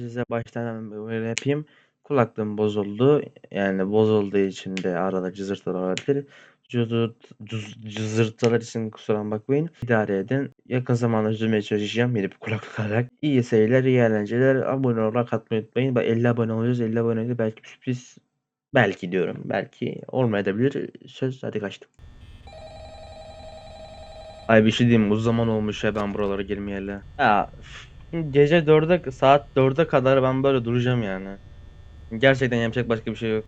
Size baştan böyle yapayım. Kulaklığım bozuldu. Yani bozulduğu için de arada cızırtılar olabilir. Cızırt, cız, cızırtılar için kusura bakmayın. İdare edin. Yakın zamanda çözmeye çalışacağım yeni bir kulaklık alarak. İyi seyirler, iyi eğlenceler. Abone olarak atmayı unutmayın. Bak 50 abone oluyoruz. 50 abone olunca belki bir sürpriz belki diyorum. Belki olmayabilir. Söz hadi kaçtım. Ay bir şey diyeyim? Uzun zaman olmuş ya ben buralara girmeyeli. Ya üf, gece 4'e saat 4'e kadar ben böyle duracağım yani. Gerçekten yapacak başka bir şey yok.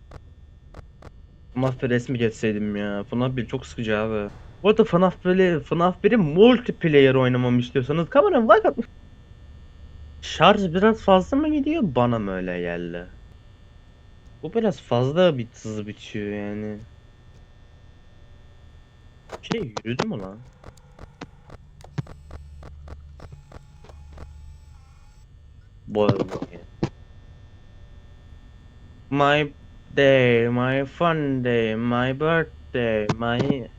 FNAF 1 resmi geçseydim ya. FNAF 1 çok sıkıcı abi. Bu arada FNAF 1'i FNAF 1'i multiplayer oynamamı istiyorsanız kamera like atmış. Şarj biraz fazla mı gidiyor? Bana mı öyle geldi? Bu biraz fazla bit hızlı bitiyor yani. Şey yürüdü mü lan? Boy boy. My day, my fun day, my birthday, my...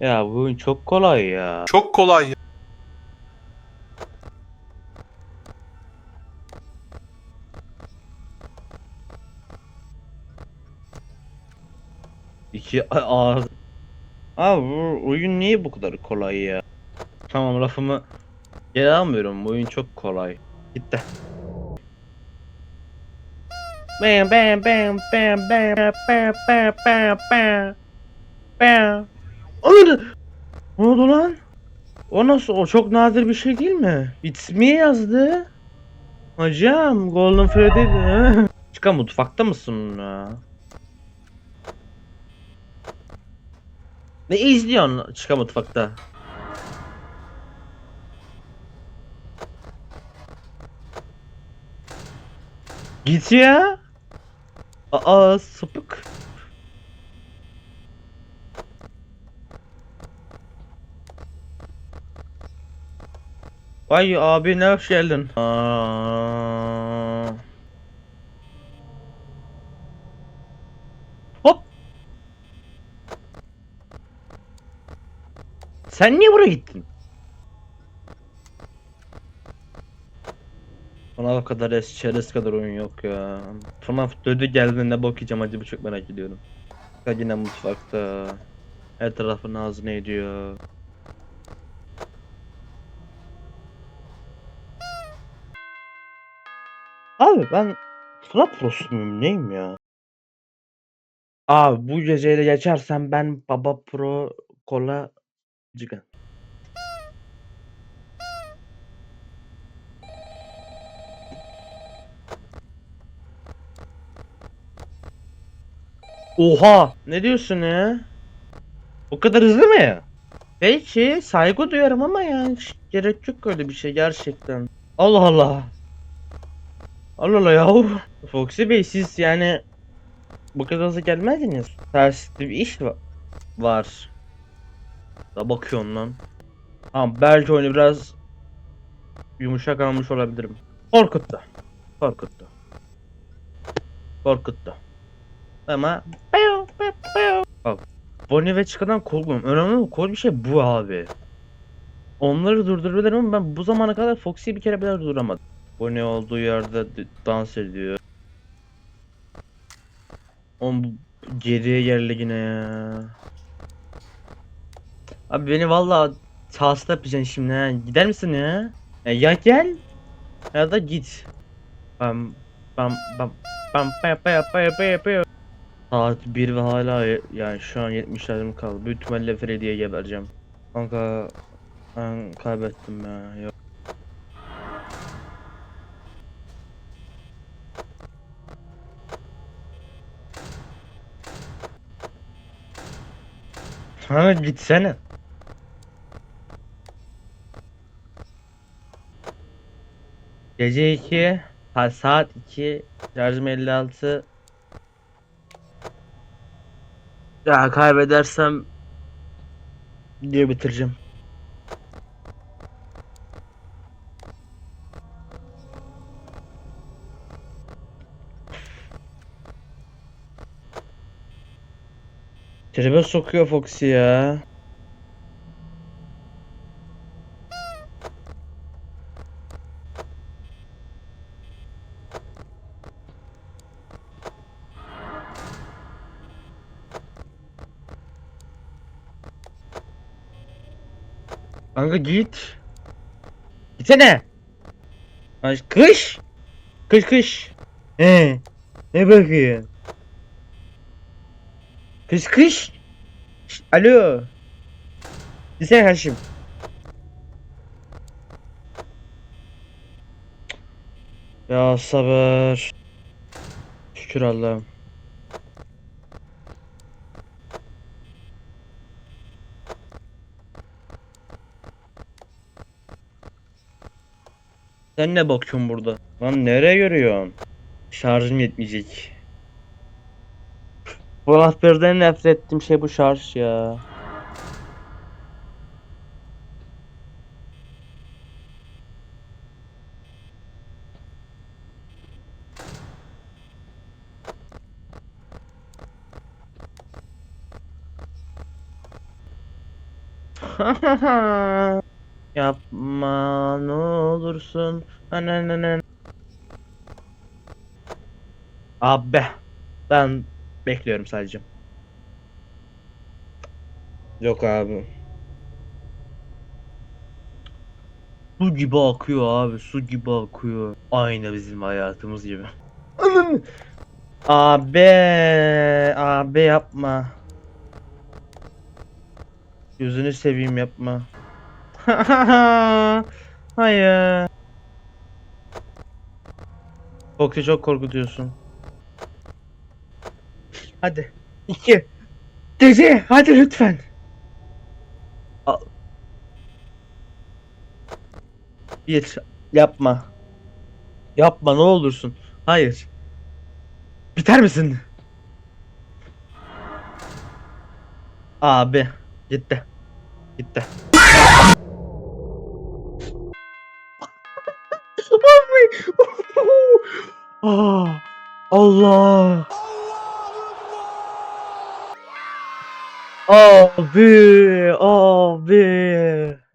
Ya bu oyun çok kolay ya. Çok kolay ya. İki ağız. Abi bu oyun niye bu kadar kolay ya? Tamam lafımı geri almıyorum. Bu oyun çok kolay. Gitti. Bam bam bam bam bam bam bam bam bam bam. Ananı! Ne oldu lan? O nasıl? O çok nadir bir şey değil mi? It's me yazdı. Hocam Golden Freddy. Çıkan mutfakta mısın ya? Ne izliyorsun çıka mutfakta? Git ya. Aa sapık. Vay abi ne hoş geldin. Aa. Sen niye buraya gittin? Bana o kadar es çerez kadar oyun yok ya. FNAF dödü geldiğinde bok yiyeceğim acaba çok merak ediyorum. Yine mutfakta. Her tarafın ağzını ediyor. Abi ben FNAF Pro'su muyum neyim ya? Abi bu geceyle geçersem ben Baba Pro Kola Cigan. Oha! Ne diyorsun ya? Bu kadar hızlı mı ya? Peki saygı duyarım ama yani hiç gerek yok öyle bir şey gerçekten. Allah Allah. Allah Allah yahu. Foxy Bey siz yani bu kadar hızlı gelmezdiniz. Tersli bir iş va- var. Da bakıyorsun lan. Tamam belki oyunu biraz yumuşak almış olabilirim. Korkuttu. Korkuttu. Korkuttu. Ama Bak Bonnie ve çıkadan korkmuyorum. Önemli olan kol bir şey bu abi. Onları durdurabilirim ama ben bu zamana kadar Foxy'yi bir kere bile durduramadım. Bonnie olduğu yerde dans ediyor. On geriye geldi yine ya. Abi beni valla hasta yapacaksın şimdi ha. Gider misin ya? Ya, ya gel ya da git. Bam bam bam bam bam bam bam bam bam. Saat 1 ve hala yani şu an 70'lerim kaldı. Büyük ihtimalle Freddy'ye gebereceğim. Kanka ben kaybettim ya. Yok. Ha gitsene. Gece 2 ha, saat 2 şarjım 56 Ya kaybedersem diye bitireceğim. Tribe sokuyor Foxy ya. Kanka git. Gitsene. Ay, Kış. Kış kış. He. Ne bakıyorsun? Kış kış. Şşt, Alo. Gitsene kardeşim. Ya sabır. Şükür Allah'ım. Sen ne bakıyorsun burada? Lan nereye görüyorsun? Şarjım yetmeyecek. Bu anahtardan nefret ettiğim şey bu şarj ya. Yapma ne olursun. Ananana. Abi ben bekliyorum sadece. Yok abi. Su gibi akıyor abi, su gibi akıyor. Aynı bizim hayatımız gibi. Anam. Abi, abi yapma. Gözünü seveyim yapma. Hayır. Foxy çok korkutuyorsun. Hadi. İki. Gece hadi lütfen. Al. Bir. Yapma. Yapma ne olursun. Hayır. Biter misin? Abi. Gitti. Gitti. Ah, Allah. Abi, abi.